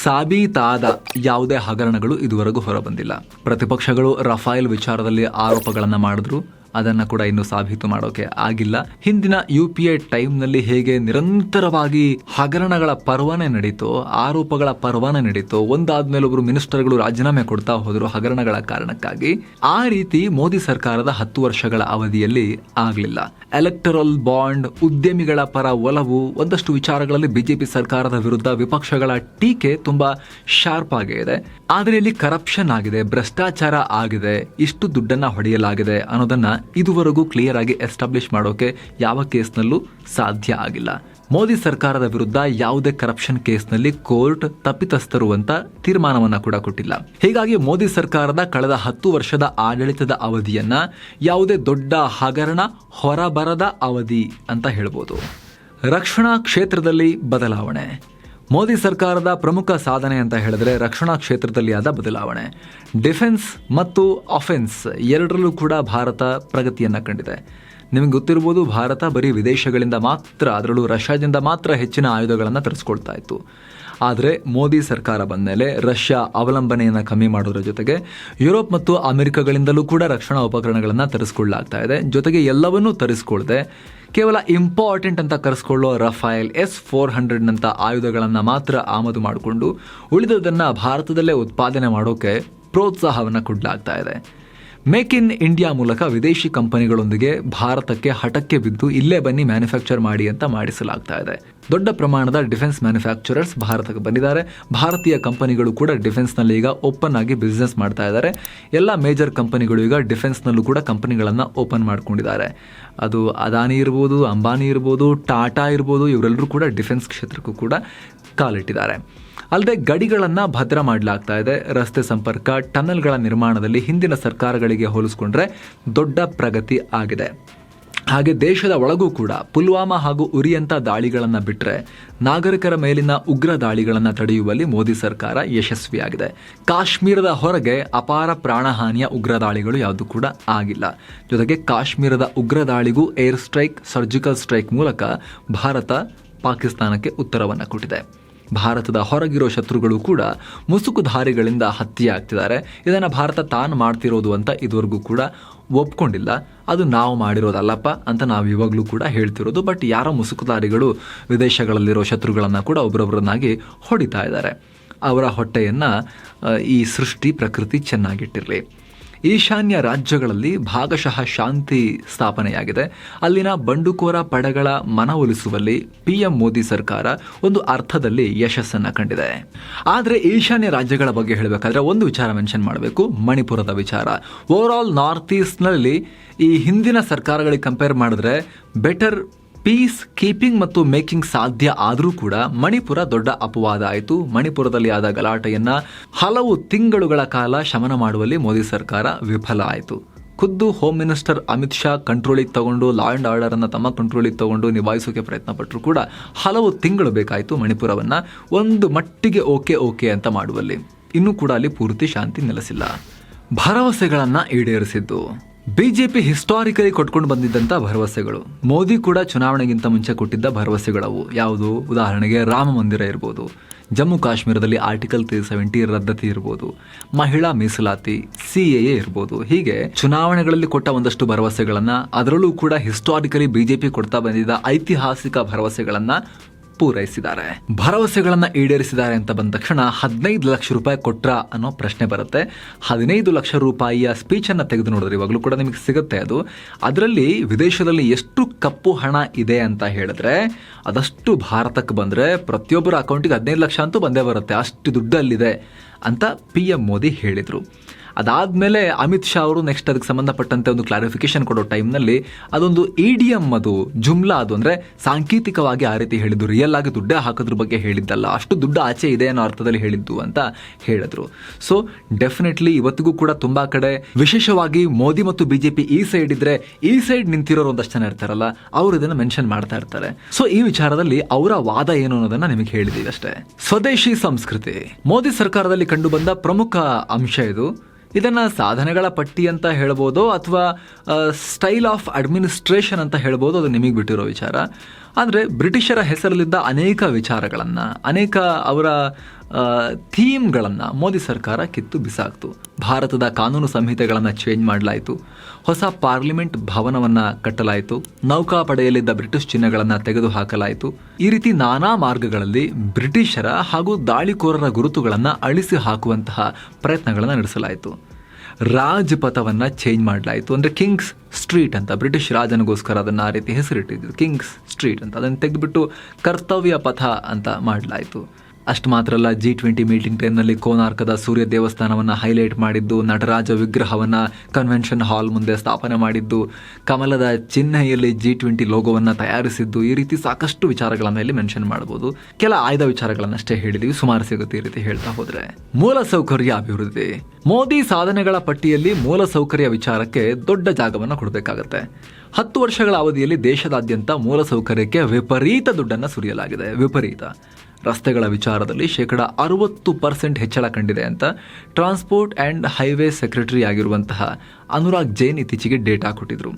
ಸಾಬೀತಾದ ಯಾವುದೇ ಹಗರಣಗಳು ಇದುವರೆಗೂ ಹೊರಬಂದಿಲ್ಲ. ಪ್ರತಿಪಕ್ಷಗಳು ರಫಾಯಲ್ ವಿಚಾರದಲ್ಲಿ ಆರೋಪಗಳನ್ನು ಮಾಡಿದ್ರು. ಅದನ್ನ ಕೂಡ ಇನ್ನು ಸಾಬೀತು ಮಾಡೋಕೆ ಆಗಿಲ್ಲ. ಹಿಂದಿನ ಯು ಪಿ ಎ ಟೈಮ್ನಲ್ಲಿ ಹೇಗೆ ನಿರಂತರವಾಗಿ ಹಗರಣಗಳ ಪರ್ವನೆ ನಡೀತು, ಆರೋಪಗಳ ಪರ್ವನೆ ನಡೀತು, ಒಂದಾದ್ಮೇಲೆ ಒಬ್ರು ಮಿನಿಸ್ಟರ್ಗಳು ರಾಜೀನಾಮೆ ಕೊಡ್ತಾ ಹೋದರು ಹಗರಣಗಳ ಕಾರಣಕ್ಕಾಗಿ, ಆ ರೀತಿ ಮೋದಿ ಸರ್ಕಾರದ ಹತ್ತು ವರ್ಷಗಳ ಅವಧಿಯಲ್ಲಿ ಆಗಲಿಲ್ಲ. ಎಲೆಕ್ಟರಲ್ ಬಾಂಡ್ ಉದ್ಯಮಿಗಳ ಪರ ಒಲವು, ಒಂದಷ್ಟು ವಿಚಾರಗಳಲ್ಲಿ ಬಿಜೆಪಿ ಸರ್ಕಾರದ ವಿರುದ್ಧ ವಿಪಕ್ಷಗಳ ಟೀಕೆ ತುಂಬಾ ಶಾರ್ಪ್ ಆಗಿದೆ ಆದರೆ ಇಲ್ಲಿ ಕರಪ್ಷನ್ ಆಗಿದೆ, ಭ್ರಷ್ಟಾಚಾರ ಆಗಿದೆ, ಇಷ್ಟು ದುಡ್ಡನ್ನ ಹೊಡೆಯಲಾಗಿದೆ ಅನ್ನೋದನ್ನ ಇದುವರೆಗೂ ಕ್ಲಿಯರ್ ಆಗಿ ಎಸ್ಟಾಬ್ಲಿಷ್ ಮಾಡೋಕೆ ಯಾವ ಕೇಸ್ನಲ್ಲೂ ಸಾಧ್ಯ ಆಗಿಲ್ಲ. ಮೋದಿ ಸರ್ಕಾರದ ವಿರುದ್ಧ ಯಾವುದೇ ಕರಪ್ಷನ್ ಕೇಸ್ನಲ್ಲಿ ಕೋರ್ಟ್ ತಪ್ಪಿತಸ್ಥರು ಅಂತ ತೀರ್ಮಾನವನ್ನ ಕೂಡ ಕೊಟ್ಟಿಲ್ಲ. ಹೀಗಾಗಿ ಮೋದಿ ಸರ್ಕಾರದ ಕಳೆದ ಹತ್ತು ವರ್ಷದ ಆಡಳಿತದ ಅವಧಿಯನ್ನ ಯಾವುದೇ ದೊಡ್ಡ ಹಗರಣ ಹೊರಬರದ ಅವಧಿ ಅಂತ ಹೇಳ್ಬೋದು. ರಕ್ಷಣಾ ಕ್ಷೇತ್ರದಲ್ಲಿ ಬದಲಾವಣೆ. ಮೋದಿ ಸರ್ಕಾರದ ಪ್ರಮುಖ ಸಾಧನೆ ಅಂತ ಹೇಳಿದ್ರೆ ರಕ್ಷಣಾ ಕ್ಷೇತ್ರದಲ್ಲಿ ಆದ ಬದಲಾವಣೆ. ಡಿಫೆನ್ಸ್ ಮತ್ತು ಅಫೆನ್ಸ್ ಎರಡರಲ್ಲೂ ಕೂಡ ಭಾರತ ಪ್ರಗತಿಯನ್ನ ಕಂಡಿದೆ. ನಿಮಗೆ ಗೊತ್ತಿರ್ಬೋದು ಭಾರತ ಬರೀ ವಿದೇಶಗಳಿಂದ ಮಾತ್ರ, ಅದರಲ್ಲೂ ರಷ್ಯಾದಿಂದ ಮಾತ್ರ ಹೆಚ್ಚಿನ ಆಯುಧಗಳನ್ನು ತರಿಸ್ಕೊಳ್ತಾ ಇತ್ತು. ಆದರೆ ಮೋದಿ ಸರ್ಕಾರ ಬಂದ ಮೇಲೆ ರಷ್ಯಾ ಅವಲಂಬನೆಯನ್ನು ಕಮ್ಮಿ ಮಾಡೋದ್ರ ಜೊತೆಗೆ ಯುರೋಪ್ ಮತ್ತು ಅಮೆರಿಕಗಳಿಂದಲೂ ಕೂಡ ರಕ್ಷಣಾ ಉಪಕರಣಗಳನ್ನು ತರಿಸ್ಕೊಳ್ಳಾಗ್ತಾ ಇದೆ. ಜೊತೆಗೆ ಎಲ್ಲವನ್ನೂ ತರಿಸ್ಕೊಳ್ದೆ ಕೇವಲ ಇಂಪಾರ್ಟೆಂಟ್ ಅಂತ ಕರೆಸ್ಕೊಳ್ಳೋ ರಫೈಲ್ ಎಸ್ ಫೋರ್ ಹಂಡ್ರೆಡ್ನಂಥ ಆಯುಧಗಳನ್ನು ಮಾತ್ರ ಆಮದು ಮಾಡಿಕೊಂಡು ಉಳಿದದನ್ನು ಭಾರತದಲ್ಲೇ ಉತ್ಪಾದನೆ ಮಾಡೋಕೆ ಪ್ರೋತ್ಸಾಹವನ್ನು ಕೊಡಲಾಗ್ತಾ ಇದೆ. ಮೇಕ್ ಇನ್ ಇಂಡಿಯಾ ಮೂಲಕ ವಿದೇಶಿ ಕಂಪನಿಗಳೊಂದಿಗೆ ಭಾರತಕ್ಕೆ ಹಠಕ್ಕೆ ಬಿದ್ದು ಇಲ್ಲೇ ಬನ್ನಿ ಮ್ಯಾನುಫ್ಯಾಕ್ಚರ್ ಮಾಡಿ ಅಂತ ಮಾಡಿಸಲಾಗ್ತಾ ಇದೆ. ದೊಡ್ಡ ಪ್ರಮಾಣದ ಡಿಫೆನ್ಸ್ ಮ್ಯಾನುಫ್ಯಾಕ್ಚರರ್ಸ್ ಭಾರತಕ್ಕೆ ಬಂದಿದ್ದಾರೆ. ಭಾರತೀಯ ಕಂಪನಿಗಳು ಕೂಡ ಡಿಫೆನ್ಸ್ನಲ್ಲಿ ಈಗ ಓಪನ್ ಆಗಿ ಬಿಸ್ನೆಸ್ ಮಾಡ್ತಾ ಇದ್ದಾರೆ. ಎಲ್ಲ ಮೇಜರ್ ಕಂಪನಿಗಳು ಈಗ ಡಿಫೆನ್ಸ್ನಲ್ಲೂ ಕೂಡ ಕಂಪನಿಗಳನ್ನು ಓಪನ್ ಮಾಡ್ಕೊಂಡಿದ್ದಾರೆ. ಅದು ಅದಾನಿ ಇರ್ಬೋದು ಅಂಬಾನಿ ಇರ್ಬೋದು ಟಾಟಾ ಇರ್ಬೋದು, ಇವರೆಲ್ಲರೂ ಕೂಡ ಡಿಫೆನ್ಸ್ ಕ್ಷೇತ್ರಕ್ಕೂ ಕೂಡ ಕಾಲಿಟ್ಟಿದ್ದಾರೆ. ಅಲ್ಲದೆ ಗಡಿಗಳನ್ನು ಭದ್ರ ಮಾಡಲಾಗ್ತಾ ಇದೆ. ರಸ್ತೆ ಸಂಪರ್ಕ, ಟನಲ್ಗಳ ನಿರ್ಮಾಣದಲ್ಲಿ ಹಿಂದಿನ ಸರ್ಕಾರಗಳಿಗೆ ಹೋಲಿಸ್ಕೊಂಡ್ರೆ ದೊಡ್ಡ ಪ್ರಗತಿ ಆಗಿದೆ. ಹಾಗೆ ದೇಶದ ಒಳಗೂ ಕೂಡ ಪುಲ್ವಾಮಾ ಹಾಗೂ ಉರಿಯಂಥ ದಾಳಿಗಳನ್ನು ಬಿಟ್ಟರೆ ನಾಗರಿಕರ ಮೇಲಿನ ಉಗ್ರ ದಾಳಿಗಳನ್ನು ತಡೆಯುವಲ್ಲಿ ಮೋದಿ ಸರ್ಕಾರ ಯಶಸ್ವಿಯಾಗಿದೆ. ಕಾಶ್ಮೀರದ ಹೊರಗೆ ಅಪಾರ ಪ್ರಾಣಹಾನಿಯ ಉಗ್ರ ದಾಳಿಗಳು ಯಾವುದು ಕೂಡ ಆಗಿಲ್ಲ. ಜೊತೆಗೆ ಕಾಶ್ಮೀರದ ಉಗ್ರ ದಾಳಿಗೂ ಏರ್ ಸ್ಟ್ರೈಕ್, ಸರ್ಜಿಕಲ್ ಸ್ಟ್ರೈಕ್ ಮೂಲಕ ಭಾರತ ಪಾಕಿಸ್ತಾನಕ್ಕೆ ಉತ್ತರವನ್ನು ಕೊಟ್ಟಿದೆ. ಭಾರತದ ಹೊರಗಿರೋ ಶತ್ರುಗಳು ಕೂಡ ಮುಸುಕುಧಾರಿಗಳಿಂದ ಹತ್ಯೆ ಆಗ್ತಿದ್ದಾರೆ ಇದನ್ನು ಭಾರತ ತಾನು ಮಾಡ್ತಿರೋದು ಅಂತ ಇದುವರೆಗೂ ಕೂಡ ಒಪ್ಕೊಂಡಿಲ್ಲ. ಅದು ನಾವು ಮಾಡಿರೋದಲ್ಲಪ್ಪ ಅಂತ ನಾವು ಇವಾಗಲೂ ಕೂಡ ಹೇಳ್ತಿರೋದು. ಬಟ್ ಯಾರೋ ಮುಸುಕುಧಾರಿಗಳು ವಿದೇಶಗಳಲ್ಲಿರೋ ಶತ್ರುಗಳನ್ನು ಕೂಡ ಒಬ್ಬರೊಬ್ಬರನ್ನಾಗಿ ಹೊಡಿತಾ ಇದ್ದಾರೆ. ಅವರ ಹೊಟ್ಟೆಯನ್ನು ಈ ಸೃಷ್ಟಿ ಪ್ರಕೃತಿ ಚೆನ್ನಾಗಿಟ್ಟಿರಲಿ. ಈಶಾನ್ಯ ರಾಜ್ಯಗಳಲ್ಲಿ ಭಾಗಶಃ ಶಾಂತಿ ಸ್ಥಾಪನೆಯಾಗಿದೆ. ಅಲ್ಲಿನ ಬಂಡುಕೋರ ಪಡೆಗಳ ಮನವೊಲಿಸುವಲ್ಲಿ ಪಿಎಂ ಮೋದಿ ಸರ್ಕಾರ ಒಂದು ಅರ್ಥದಲ್ಲಿ ಯಶಸ್ಸನ್ನು ಕಂಡಿದೆ. ಆದರೆ ಈಶಾನ್ಯ ರಾಜ್ಯಗಳ ಬಗ್ಗೆ ಹೇಳಬೇಕಾದ್ರೆ ಒಂದು ವಿಚಾರ ಮೆನ್ಷನ್ ಮಾಡಬೇಕು, ಮಣಿಪುರದ ವಿಚಾರ. ಓವರ್ ಆಲ್ ನಾರ್ತ್ ಈಸ್ಟ್ನಲ್ಲಿ ಈ ಹಿಂದಿನ ಸರ್ಕಾರಗಳಿಗೆ ಕಂಪೇರ್ ಮಾಡಿದ್ರೆ ಬೆಟರ್ ಪೀಸ್ ಕೀಪಿಂಗ್ ಮತ್ತು ಮೇಕಿಂಗ್ ಸಾಧ್ಯ ಆದರೂ ಕೂಡ ಮಣಿಪುರ ದೊಡ್ಡ ಅಪವಾದ ಆಯಿತು. ಮಣಿಪುರದಲ್ಲಿ ಆದ ಗಲಾಟೆಯನ್ನ ಹಲವು ತಿಂಗಳುಗಳ ಕಾಲ ಶಮನ ಮಾಡುವಲ್ಲಿ ಮೋದಿ ಸರ್ಕಾರ ವಿಫಲ ಆಯಿತು. ಖುದ್ದು ಹೋಮ್ ಮಿನಿಸ್ಟರ್ ಅಮಿತ್ ಶಾ ಕಂಟ್ರೋಲಿಗೆ ತಗೊಂಡು ಲಾ ಆರ್ಡರ್ ಅನ್ನ ತಮ್ಮ ಕಂಟ್ರೋಲಿಗೆ ತಗೊಂಡು ನಿಭಾಯಿಸೋಕೆ ಪ್ರಯತ್ನ ಪಟ್ಟರು ಕೂಡ ಹಲವು ತಿಂಗಳು ಬೇಕಾಯಿತು ಮಣಿಪುರವನ್ನ. ಒಂದು ಮಟ್ಟಿಗೆ ಓಕೆ ಓಕೆ ಅಂತ ಮಾಡುವಲ್ಲಿ. ಇನ್ನೂ ಕೂಡ ಅಲ್ಲಿ ಪೂರ್ತಿ ಶಾಂತಿ ನೆಲೆಸಿಲ್ಲ. ಭರವಸೆಗಳನ್ನು ಈಡೇರಿಸಿದ್ದು. ಬಿಜೆಪಿ ಹಿಸ್ಟಾರಿಕಲಿ ಕೊಟ್ಕೊಂಡು ಬಂದಿದ್ದಂಥ ಭರವಸೆಗಳು. ಮೋದಿ ಕೂಡ ಚುನಾವಣೆಗಿಂತ ಮುಂಚೆ ಕೊಟ್ಟಿದ್ದ ಭರವಸೆಗಳವು ಯಾವುದು? ಉದಾಹರಣೆಗೆ ರಾಮ ಮಂದಿರ ಇರ್ಬೋದು, ಜಮ್ಮು ಕಾಶ್ಮೀರದಲ್ಲಿ ಆರ್ಟಿಕಲ್ ತ್ರೀ ಸೆವೆಂಟಿ ರದ್ದತಿ ಇರ್ಬೋದು, ಮಹಿಳಾ ಮೀಸಲಾತಿ ಸಿ ಎ ಇರ್ಬೋದು. ಹೀಗೆ ಚುನಾವಣೆಗಳಲ್ಲಿ ಕೊಟ್ಟ ಒಂದಷ್ಟು ಭರವಸೆಗಳನ್ನು, ಅದರಲ್ಲೂ ಕೂಡ ಹಿಸ್ಟಾರಿಕಲಿ ಬಿಜೆಪಿ ಕೊಡ್ತಾ ಬಂದಿದ್ದ ಐತಿಹಾಸಿಕ ಭರವಸೆಗಳನ್ನ ಪೂರೈಸಿದ್ದಾರೆ. ಭರವಸೆಗಳನ್ನ ಈಡೇರಿಸಿದ್ದಾರೆ ಅಂತ ಬಂದ ತಕ್ಷಣ ಹದಿನೈದು ಲಕ್ಷ ರೂಪಾಯಿ ಕೊಟ್ರ ಅನ್ನೋ ಪ್ರಶ್ನೆ ಬರುತ್ತೆ. ಹದಿನೈದು ಲಕ್ಷ ರೂಪಾಯಿಯ ಸ್ಪೀಚ್ ಅನ್ನ ತೆಗೆದು ನೋಡಿದ್ರೆ ಇವಾಗಲೂ ಕೂಡ ನಿಮಗೆ ಸಿಗುತ್ತೆ ಅದು. ಅದರಲ್ಲಿ ವಿದೇಶದಲ್ಲಿ ಎಷ್ಟು ಕಪ್ಪು ಹಣ ಇದೆ ಅಂತ ಹೇಳಿದ್ರೆ, ಅದಷ್ಟು ಭಾರತಕ್ಕೆ ಬಂದ್ರೆ ಪ್ರತಿಯೊಬ್ಬರ ಅಕೌಂಟಿಗೆ ಹದಿನೈದು ಲಕ್ಷ ಅಂತೂ ಬಂದೇ ಬರುತ್ತೆ. ಅಷ್ಟು ದುಡ್ಡಲ್ಲಿದೆ ಅಂತ ಪಿ ಎಂ ಮೋದಿ ಹೇಳಿದ್ರು. ಅದಾದ್ಮೇಲೆ ಅಮಿತ್ ಶಾ ಅವರು ನೆಕ್ಸ್ಟ್ ಅದಕ್ಕೆ ಸಂಬಂಧಪಟ್ಟಂತೆ ಒಂದು ಕ್ಲಾರಿಫಿಕೇಶನ್ ಕೊಡೋ ಟೈಮ್ನಲ್ಲಿ ಅದೊಂದು ಇ ಡಿ ಎಂ ಅದು, ಜುಮ್ಲಾ ಅದು ಅಂದರೆ ಸಾಂಕೇತಿಕವಾಗಿ ಆ ರೀತಿ ಹೇಳಿದ್ದು ರಿಯಲ್ ಆಗಿ ದುಡ್ಡೇ ಹಾಕೋದ್ರ ಬಗ್ಗೆ ಹೇಳಿದ್ದಲ್ಲ. ಅಷ್ಟು ದುಡ್ಡು ಆಚೆ ಇದೆ ಅನ್ನೋ ಅರ್ಥದಲ್ಲಿ ಹೇಳಿದ್ದು ಅಂತ ಹೇಳಿದ್ರು. ಸೊ ಡೆಫಿನೆಟ್ಲಿ ಇವತ್ತಿಗೂ ಕೂಡ ತುಂಬ ಕಡೆ ವಿಶೇಷವಾಗಿ ಮೋದಿ ಮತ್ತು ಬಿಜೆಪಿ ಈ ಸೈಡ್ ಇದ್ರೆ ಈ ಸೈಡ್ ನಿಂತಿರೋರು ಒಂದಷ್ಟು ಜನ ಇರ್ತಾರಲ್ಲ, ಅವರು ಇದನ್ನು ಮೆನ್ಷನ್ ಮಾಡ್ತಾ ಇರ್ತಾರೆ. ಸೊ ಈ ವಿಚಾರದಲ್ಲಿ ಅವರ ವಾದ ಏನು ಅನ್ನೋದನ್ನ ನಿಮಗೆ ಹೇಳಿದೀವಿ ಅಷ್ಟೇ. ಸ್ವದೇಶಿ ಸಂಸ್ಕೃತಿ. ಮೋದಿ ಸರ್ಕಾರದಲ್ಲಿ ಕಂಡುಬಂದ ಪ್ರಮುಖ ಅಂಶ ಇದು. ಇದನ್ನ ಸಾಧನೆಗಳ ಪಟ್ಟಿ ಅಂತ ಹೇಳ್ಬೋದು ಅಥವಾ ಸ್ಟೈಲ್ ಆಫ್ ಅಡ್ಮಿನಿಸ್ಟ್ರೇಷನ್ ಅಂತ ಹೇಳ್ಬೋದು ಅದು ನಿಮಗೆ ಬಿಟ್ಟಿರೋ ವಿಚಾರ. ಆದರೆ ಬ್ರಿಟಿಷರ ಹೆಸರಲ್ಲಿದ್ದ ಅನೇಕ ವಿಚಾರಗಳನ್ನು, ಅನೇಕ ಅವರ ಥೀಮ್ಗಳನ್ನು ಮೋದಿ ಸರ್ಕಾರ ಕಿತ್ತು ಬಿಸಾಕ್ತು. ಭಾರತದ ಕಾನೂನು ಸಂಹಿತೆಗಳನ್ನು ಚೇಂಜ್ ಮಾಡಲಾಯಿತು. ಹೊಸ ಪಾರ್ಲಿಮೆಂಟ್ ಭವನವನ್ನು ಕಟ್ಟಲಾಯಿತು. ನೌಕಾಪಡೆಯಲ್ಲಿದ್ದ ಬ್ರಿಟಿಷ್ ಚಿಹ್ನೆಗಳನ್ನು ತೆಗೆದುಹಾಕಲಾಯಿತು. ಈ ರೀತಿ ನಾನಾ ಮಾರ್ಗಗಳಲ್ಲಿ ಬ್ರಿಟಿಷರ ಹಾಗೂ ದಾಳಿಕೋರರ ಗುರುತುಗಳನ್ನು ಅಳಿಸಿ ಹಾಕುವಂತಹ ಪ್ರಯತ್ನಗಳನ್ನು ನಡೆಸಲಾಯಿತು. ರಾಜಪಥವನ್ನು ಚೇಂಜ್ ಮಾಡಲಾಯಿತು. ಅಂದರೆ ಕಿಂಗ್ಸ್ ಸ್ಟ್ರೀಟ್ ಅಂತ ಬ್ರಿಟಿಷ್ ರಾಜನಿಗೋಸ್ಕರ ಅದನ್ನು ಆ ರೀತಿ ಹೆಸರಿಟ್ಟಿದ್ದು. ಕಿಂಗ್ಸ್ ಸ್ಟ್ರೀಟ್ ಅಂತ ಅದನ್ನು ತೆಗೆದುಬಿಟ್ಟು ಕರ್ತವ್ಯ ಪಥ ಅಂತ ಮಾಡಲಾಯಿತು. ಅಷ್ಟು ಮಾತ್ರ ಅಲ್ಲ ಜಿ ಟ್ವೆಂಟಿ ಮೀಟಿಂಗ್ ಟೈಮ್ನಲ್ಲಿ ಕೋನಾರ್ಕದ ಸೂರ್ಯ ದೇವಸ್ಥಾನವನ್ನು ಹೈಲೈಟ್ ಮಾಡಿದ್ದು, ನಟರಾಜ ವಿಗ್ರಹವನ್ನು ಕನ್ವೆನ್ಷನ್ ಹಾಲ್ ಮುಂದೆ ಸ್ಥಾಪನೆ ಮಾಡಿದ್ದು, ಕಮಲದ ಚಿಹ್ನೆಯಲ್ಲಿ ಜಿ ಟ್ವೆಂಟಿ ಲೋಗೋವನ್ನು ತಯಾರಿಸಿದ್ದು, ಈ ರೀತಿ ಸಾಕಷ್ಟು ವಿಚಾರಗಳನ್ನು ಇಲ್ಲಿ ಮೆನ್ಷನ್ ಮಾಡಬಹುದು. ಕೆಲ ಆಯ್ದ ವಿಚಾರಗಳನ್ನಷ್ಟೇ ಹೇಳಿದೀವಿ, ಸುಮಾರು ಸಿಗುತ್ತೆ ಈ ರೀತಿ ಹೇಳ್ತಾ ಹೋದ್ರೆ. ಮೂಲಸೌಕರ್ಯ ಅಭಿವೃದ್ಧಿ. ಮೋದಿ ಸಾಧನೆಗಳ ಪಟ್ಟಿಯಲ್ಲಿ ಮೂಲಸೌಕರ್ಯ ವಿಚಾರಕ್ಕೆ ದೊಡ್ಡ ಜಾಗವನ್ನು ಕೊಡಬೇಕಾಗತ್ತೆ. ಹತ್ತು ವರ್ಷಗಳ ಅವಧಿಯಲ್ಲಿ ದೇಶದಾದ್ಯಂತ ಮೂಲಸೌಕರ್ಯಕ್ಕೆ ವಿಪರೀತ ದುಡ್ಡನ್ನು ಸುರಿಯಲಾಗಿದೆ, ವಿಪರೀತ. ರಸ್ತೆಗಳ ವಿಚಾರದಲ್ಲಿ ಶೇಕಡ ಅರುವತ್ತು ಪರ್ಸೆಂಟ್ ಹೆಚ್ಚಳ ಕಂಡಿದೆ ಅಂತ ಟ್ರಾನ್ಸ್ಪೋರ್ಟ್ ಆ್ಯಂಡ್ ಹೈವೇ ಸೆಕ್ರೆಟರಿ ಆಗಿರುವಂತಹ ಅನುರಾಗ್ ಜೈನ್ ಇತ್ತೀಚೆಗೆ ಡೇಟಾ ಕೊಟ್ಟಿದ್ರು.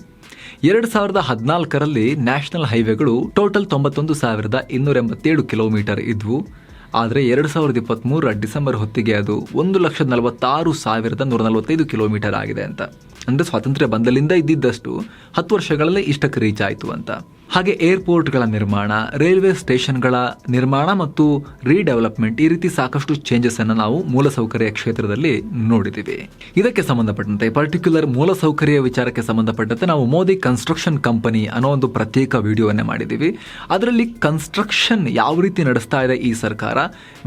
ಎರಡು ಸಾವಿರದ ಹದಿನಾಲ್ಕರಲ್ಲಿ ನ್ಯಾಷನಲ್ ಹೈವೇಗಳು ಟೋಟಲ್ ತೊಂಬತ್ತೊಂದು ಸಾವಿರದ ಇನ್ನೂರ ಎಂಬತ್ತೇಳು ಕಿಲೋಮೀಟರ್ ಇದ್ವು. ಆದರೆ ಎರಡು ಸಾವಿರದ ಇಪ್ಪತ್ತ್ಮೂರರ ಡಿಸೆಂಬರ್ ಹೊತ್ತಿಗೆ ಅದು ಒಂದು ಲಕ್ಷದ ನಲವತ್ತಾರು ಸಾವಿರದ ನೂರ ನಲವತ್ತೈದು ಕಿಲೋಮೀಟರ್ ಆಗಿದೆ ಅಂತ. ಅಂದರೆ ಸ್ವಾತಂತ್ರ್ಯ ಬಂದಲಿಂದ ಇದ್ದಿದ್ದಷ್ಟು ಹತ್ತು ವರ್ಷಗಳಲ್ಲೇ ಇಷ್ಟಕ್ಕೆ ರೀಚ್ ಆಯಿತು ಅಂತ. ಹಾಗೆ ಏರ್ಪೋರ್ಟ್ಗಳ ನಿರ್ಮಾಣ ರೈಲ್ವೆ ಸ್ಟೇಷನ್ಗಳ ನಿರ್ಮಾಣ ಮತ್ತು ರೀಡೆವಲಪ್ಮೆಂಟ್ ಈ ರೀತಿ ಸಾಕಷ್ಟು ಚೇಂಜಸ್ ಅನ್ನು ನಾವು ಮೂಲಸೌಕರ್ಯ ಕ್ಷೇತ್ರದಲ್ಲಿ ನೋಡಿದ್ದೀವಿ. ಇದಕ್ಕೆ ಸಂಬಂಧಪಟ್ಟಂತೆ ಪರ್ಟಿಕ್ಯುಲರ್ ಮೂಲಸೌಕರ್ಯ ವಿಚಾರಕ್ಕೆ ಸಂಬಂಧಪಟ್ಟಂತೆ ನಾವು ಮೋದಿ ಕನ್ಸ್ಟ್ರಕ್ಷನ್ ಕಂಪನಿ ಅನ್ನೋ ಒಂದು ಪ್ರತ್ಯೇಕ ವಿಡಿಯೋವನ್ನೇ ಮಾಡಿದ್ದೀವಿ. ಅದರಲ್ಲಿ ಕನ್ಸ್ಟ್ರಕ್ಷನ್ ಯಾವ ರೀತಿ ನಡೆಸ್ತಾ ಇದೆ ಈ ಸರ್ಕಾರ,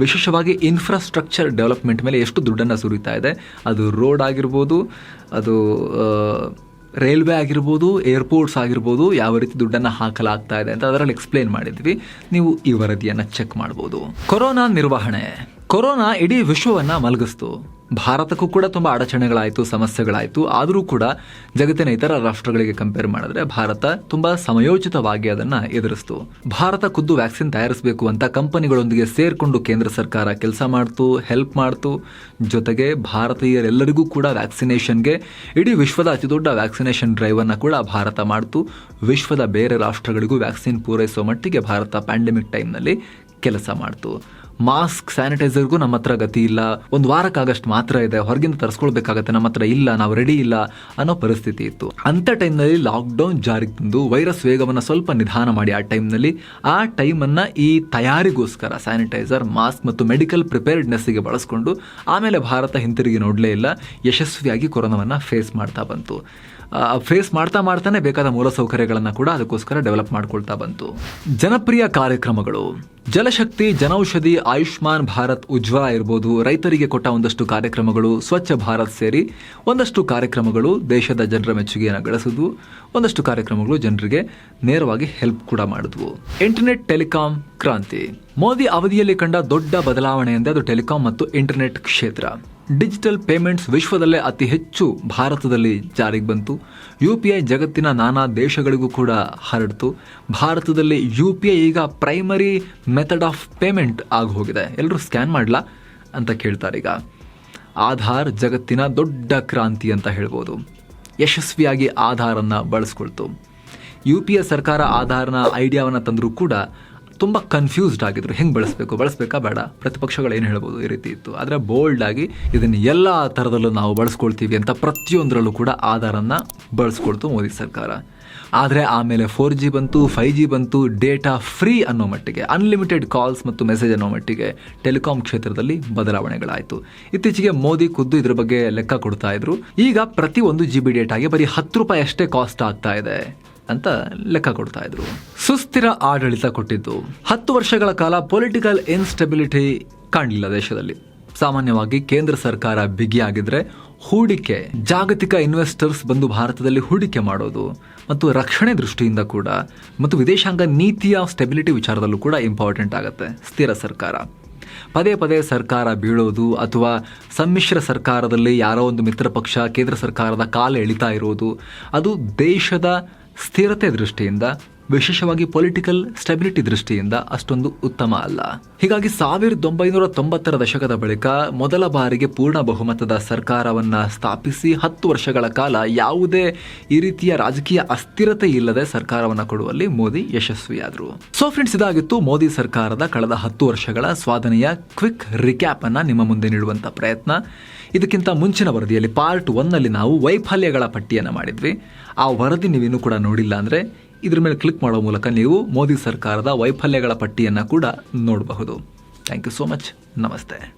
ವಿಶೇಷವಾಗಿ ಇನ್ಫ್ರಾಸ್ಟ್ರಕ್ಚರ್ ಡೆವಲಪ್ಮೆಂಟ್ ಮೇಲೆ ಎಷ್ಟು ದುಡ್ಡನ್ನು ಸುರಿತಾ ಇದೆ, ಅದು ರೋಡ್ ಆಗಿರ್ಬೋದು, ಅದು ರೈಲ್ವೆ ಆಗಿರ್ಬೋದು ಏರ್ಪೋರ್ಟ್ಸ್ ಆಗಿರ್ಬೋದು ಯಾವ ರೀತಿ ದುಡ್ಡನ್ನು ಹಾಕಲಾಗ್ತಾ ಇದೆ ಅಂತ ಅದರಲ್ಲಿ ಎಕ್ಸ್ಪ್ಲೇನ್ ಮಾಡಿದ್ವಿ. ನೀವು ಈ ವರದಿಯನ್ನು ಚೆಕ್ ಮಾಡ್ಬೋದು. ಕೊರೋನಾ ನಿರ್ವಹಣೆ. ಕೊರೋನಾ ಇಡೀ ವಿಶ್ವವನ್ನು ಮಲಗಿಸ್ತು. ಭಾರತಕ್ಕೂ ಕೂಡ ತುಂಬ ಅಡಚಣೆಗಳಾಯಿತು, ಸಮಸ್ಯೆಗಳಾಯಿತು. ಆದರೂ ಕೂಡ ಜಗತ್ತಿನ ಇತರ ರಾಷ್ಟ್ರಗಳಿಗೆ ಕಂಪೇರ್ ಮಾಡಿದ್ರೆ ಭಾರತ ತುಂಬ ಸಮಯೋಚಿತವಾಗಿ ಅದನ್ನು ಎದುರಿಸ್ತು. ಭಾರತ ಖುದ್ದು ವ್ಯಾಕ್ಸಿನ್ ತಯಾರಿಸಬೇಕು ಅಂತ ಕಂಪನಿಗಳೊಂದಿಗೆ ಸೇರ್ಕೊಂಡು ಕೇಂದ್ರ ಸರ್ಕಾರ ಕೆಲಸ ಮಾಡ್ತು ಹೆಲ್ಪ್ ಮಾಡ್ತು. ಜೊತೆಗೆ ಭಾರತೀಯರೆಲ್ಲರಿಗೂ ಕೂಡ ವ್ಯಾಕ್ಸಿನೇಷನ್ಗೆ ಇಡೀ ವಿಶ್ವದ ಅತಿದೊಡ್ಡ ವ್ಯಾಕ್ಸಿನೇಷನ್ ಡ್ರೈವನ್ನು ಕೂಡ ಭಾರತ ಮಾಡ್ತು. ವಿಶ್ವದ ಬೇರೆ ರಾಷ್ಟ್ರಗಳಿಗೂ ವ್ಯಾಕ್ಸಿನ್ ಪೂರೈಸುವ ಮಟ್ಟಿಗೆ ಭಾರತ ಪ್ಯಾಂಡಮಿಕ್ ಟೈಮ್ನಲ್ಲಿ ಕೆಲಸ ಮಾಡ್ತು. ಮಾಸ್ಕ್, ಸ್ಯಾನಿಟೈಸರ್ಗೂ ನಮ್ಮ ಹತ್ರ ಗತಿ ಇಲ್ಲ. ಒಂದು ವಾರಕ್ಕಾಗಷ್ಟು ಮಾತ್ರ ಇದೆ. ಹೊರಗಿಂದ ತರಿಸ್ಕೊಳ್ಬೇಕಾಗತ್ತೆ. ನಮ್ಮ ಹತ್ರ ಇಲ್ಲ. ನಾವು ರೆಡಿ ಇಲ್ಲ ಅನ್ನೋ ಪರಿಸ್ಥಿತಿ ಇತ್ತು. ಅಂಥ ಟೈಮ್ನಲ್ಲಿ ಲಾಕ್ಡೌನ್ ಜಾರಿಗೆ ತಂದು ವೈರಸ್ ವೇಗವನ್ನು ಸ್ವಲ್ಪ ನಿಧಾನ ಮಾಡಿ ಆ ಟೈಮ್ನಲ್ಲಿ. ಆ ಟೈಮನ್ನು ಈ ತಯಾರಿಗೋಸ್ಕರ ಸ್ಯಾನಿಟೈಸರ್, ಮಾಸ್ಕ್ ಮತ್ತು ಮೆಡಿಕಲ್ ಪ್ರಿಪೇರ್ಡ್ನೆಸ್ಸಿಗೆ ಬಳಸ್ಕೊಂಡು ಆಮೇಲೆ ಭಾರತ ಹಿಂತಿರುಗಿ ನೋಡಲೇ ಇಲ್ಲ. ಯಶಸ್ವಿಯಾಗಿ ಕೊರೋನಾವನ್ನು ಫೇಸ್ ಮಾಡ್ತಾ ಬಂತು. ಫೇಸ್ ಮಾಡ್ತಾ ಮಾಡ್ತಾನೆ ಬೇಕಾದ ಮೂಲಸೌಕರ್ಯಗಳನ್ನು ಕೂಡ ಅದಕ್ಕೋಸ್ಕರ ಡೆವಲಪ್ ಮಾಡ್ಕೊಳ್ತಾ ಬಂತು. ಜನಪ್ರಿಯ ಕಾರ್ಯಕ್ರಮಗಳು. ಜಲಶಕ್ತಿ, ಜನೌಷಧಿ, ಆಯುಷ್ಮಾನ್ ಭಾರತ್, ಉಜ್ವಲ ಇರ್ಬೋದು. ರೈತರಿಗೆ ಕೊಟ್ಟ ಒಂದಷ್ಟು ಕಾರ್ಯಕ್ರಮಗಳು ಸ್ವಚ್ಛ ಭಾರತ್ ಸೇರಿ ಒಂದಷ್ಟು ಕಾರ್ಯಕ್ರಮಗಳು ದೇಶದ ಜನರ ಮೆಚ್ಚುಗೆಯನ್ನು ಗಳಿಸಿದ್ವು. ಒಂದಷ್ಟು ಕಾರ್ಯಕ್ರಮಗಳು ಜನರಿಗೆ ನೇರವಾಗಿ ಹೆಲ್ಪ್ ಕೂಡ ಮಾಡಿದ್ವು. ಇಂಟರ್ನೆಟ್ ಟೆಲಿಕಾಂ ಕ್ರಾಂತಿ. ಮೋದಿ ಅವಧಿಯಲ್ಲಿ ಕಂಡ ದೊಡ್ಡ ಬದಲಾವಣೆ ಎಂದರೆ ಅದು ಟೆಲಿಕಾಂ ಮತ್ತು ಇಂಟರ್ನೆಟ್ ಕ್ಷೇತ್ರ. ಡಿಜಿಟಲ್ ಪೇಮೆಂಟ್ಸ್ ವಿಶ್ವದಲ್ಲೇ ಅತಿ ಹೆಚ್ಚು ಭಾರತದಲ್ಲಿ ಜಾರಿಗೆ ಬಂತು. ಯು ಪಿ ಐ ಜಗತ್ತಿನ ನಾನಾ ದೇಶಗಳಿಗೂ ಕೂಡ ಹರಡ್ತು. ಭಾರತದಲ್ಲಿ ಯು ಪಿ ಐ ಈಗ ಪ್ರೈಮರಿ ಮೆಥಡ್ ಆಫ್ ಪೇಮೆಂಟ್ ಆಗಿ ಹೋಗಿದೆ ಎಲ್ಲರೂ ಸ್ಕ್ಯಾನ್ ಮಾಡಲಾ ಅಂತ ಕೇಳ್ತಾರೆ ಈಗ. ಆಧಾರ್ ಜಗತ್ತಿನ ದೊಡ್ಡ ಕ್ರಾಂತಿ ಅಂತ ಹೇಳ್ಬೋದು. ಯಶಸ್ವಿಯಾಗಿ ಆಧಾರನ್ನು ಬಳಸ್ಕೊಳ್ತು. ಯು ಪಿ ಎ ಸರ್ಕಾರ ಆಧಾರ್ನ ಐಡಿಯಾವನ್ನು ತಂದರೂ ಕೂಡ ತುಂಬ ಕನ್ಫ್ಯೂಸ್ಡ್ ಆಗಿದ್ರು. ಹೆಂಗೆ ಬಳಸಬೇಕು? ಬಳಸಬೇಕಾ? ಬೇಡ. ಪ್ರತಿಪಕ್ಷಗಳು ಏನು ಹೇಳ್ಬೋದು? ಈ ರೀತಿ ಇತ್ತು. ಆದರೆ ಬೋಲ್ಡ್ ಆಗಿ ಇದನ್ನು ಎಲ್ಲ ಥರದಲ್ಲೂ ನಾವು ಬಳಸ್ಕೊಳ್ತೀವಿ ಅಂತ ಪ್ರತಿಯೊಂದರಲ್ಲೂ ಕೂಡ ಆಧಾರನ್ನು ಬಳಸ್ಕೊಳ್ತು ಮೋದಿ ಸರ್ಕಾರ. ಆದರೆ ಆಮೇಲೆ ಫೋರ್ ಜಿ ಬಂತು ಫೈ ಜಿ ಬಂತು ಡೇಟಾ ಫ್ರೀ ಅನ್ನೋ ಮಟ್ಟಿಗೆ ಅನ್ಲಿಮಿಟೆಡ್ ಕಾಲ್ಸ್ ಮತ್ತು ಮೆಸೇಜ್ ಅನ್ನೋ ಮಟ್ಟಿಗೆ ಟೆಲಿಕಾಂ ಕ್ಷೇತ್ರದಲ್ಲಿ ಬದಲಾವಣೆಗಳಾಯಿತು. ಇತ್ತೀಚೆಗೆ ಮೋದಿ ಖುದ್ದು ಇದ್ರ ಬಗ್ಗೆ ಲೆಕ್ಕ ಕೊಡ್ತಾ ಇದ್ರು. ಈಗ ಪ್ರತಿ ಒಂದು ಜಿ ಬಿ ಡೇಟಾಗೆ ಬರೀ ಹತ್ತು ರೂಪಾಯಿ ಅಷ್ಟೇ ಕಾಸ್ಟ್ ಆಗ್ತಾ ಇದೆ. ಅಂತ ಲೆಕ್ಕ ಕೊಡ್ತಾ ಇದ್ರು. ಸುಸ್ಥಿರ ಆಡಳಿತ ಕೊಟ್ಟಿದ್ದು. ಹತ್ತು ವರ್ಷಗಳ ಕಾಲ ಪೊಲಿಟಿಕಲ್ ಇನ್ಸ್ಟೆಬಿಲಿಟಿ ಕಾಣಲಿಲ್ಲ ದೇಶದಲ್ಲಿ. ಸಾಮಾನ್ಯವಾಗಿ ಕೇಂದ್ರ ಸರ್ಕಾರ ಬಿಗಿಯಾಗಿದ್ರೆ ಹೂಡಿಕೆ, ಜಾಗತಿಕ ಇನ್ವೆಸ್ಟರ್ಸ್ ಬಂದು ಭಾರತದಲ್ಲಿ ಹೂಡಿಕೆ ಮಾಡೋದು ಮತ್ತು ರಕ್ಷಣೆ ದೃಷ್ಟಿಯಿಂದ ಕೂಡ ಮತ್ತು ವಿದೇಶಾಂಗ ನೀತಿಯ ಸ್ಟೆಬಿಲಿಟಿ ವಿಚಾರದಲ್ಲೂ ಕೂಡ ಇಂಪಾರ್ಟೆಂಟ್ ಆಗುತ್ತೆ, ಸ್ಥಿರ ಸರ್ಕಾರ. ಪದೇ ಪದೇ ಸರ್ಕಾರ ಬೀಳೋದು ಅಥವಾ ಸಮ್ಮಿಶ್ರ ಸರ್ಕಾರದಲ್ಲಿ ಯಾರೋ ಒಂದು ಮಿತ್ರ ಪಕ್ಷ ಕೇಂದ್ರ ಸರ್ಕಾರದ ಕಾಲ ಎಳಿತಾ ಇರೋದು, ಅದು ದೇಶದ ಸ್ಥಿರತೆ ದೃಷ್ಟಿಯಿಂದ ವಿಶೇಷವಾಗಿ ಪೊಲಿಟಿಕಲ್ ಸ್ಟೆಬಿಲಿಟಿ ದೃಷ್ಟಿಯಿಂದ ಅಷ್ಟೊಂದು ಉತ್ತಮ ಅಲ್ಲ. ಹೀಗಾಗಿ ಸಾವಿರದ ಒಂಬೈನೂರ ತೊಂಬತ್ತರ ದಶಕದ ಬಳಿಕ ಮೊದಲ ಬಾರಿಗೆ ಪೂರ್ಣ ಬಹುಮತದ ಸರ್ಕಾರವನ್ನ ಸ್ಥಾಪಿಸಿ ಹತ್ತು ವರ್ಷಗಳ ಕಾಲ ಯಾವುದೇ ಈ ರೀತಿಯ ರಾಜಕೀಯ ಅಸ್ಥಿರತೆ ಇಲ್ಲದೆ ಸರ್ಕಾರವನ್ನು ಕೊಡುವಲ್ಲಿ ಮೋದಿ ಯಶಸ್ವಿಯಾದರು. ಸೊ ಫ್ರೆಂಡ್ಸ್ ಇದಾಗಿತ್ತು ಮೋದಿ ಸರ್ಕಾರದ ಕಳೆದ ಹತ್ತು ವರ್ಷಗಳ ಸ್ವಾಧನೆಯ ಕ್ವಿಕ್ ರಿಕ್ಯಾಪ್ ಅನ್ನ ನಿಮ್ಮ ಮುಂದೆ ನೀಡುವಂತ ಪ್ರಯತ್ನ. ಇದಕ್ಕಿಂತ ಮುಂಚಿನ ವರದಿಯಲ್ಲಿ ಪಾರ್ಟ್ ಒನ್ನಲ್ಲಿ ನಾವು ವೈಫಲ್ಯಗಳ ಪಟ್ಟಿಯನ್ನು ಮಾಡಿದ್ವಿ. ಆ ವರದಿ ನೀವಿನ್ನೂ ಕೂಡ ನೋಡಿಲ್ಲ ಅಂದರೆ ಇದ್ರ ಮೇಲೆ ಕ್ಲಿಕ್ ಮಾಡೋ ಮೂಲಕ ನೀವು ಮೋದಿ ಸರ್ಕಾರದ ವೈಫಲ್ಯಗಳ ಪಟ್ಟಿಯನ್ನು ಕೂಡ ನೋಡಬಹುದು. ಥ್ಯಾಂಕ್ ಯು ಸೋ ಮಚ್ ನಮಸ್ತೆ.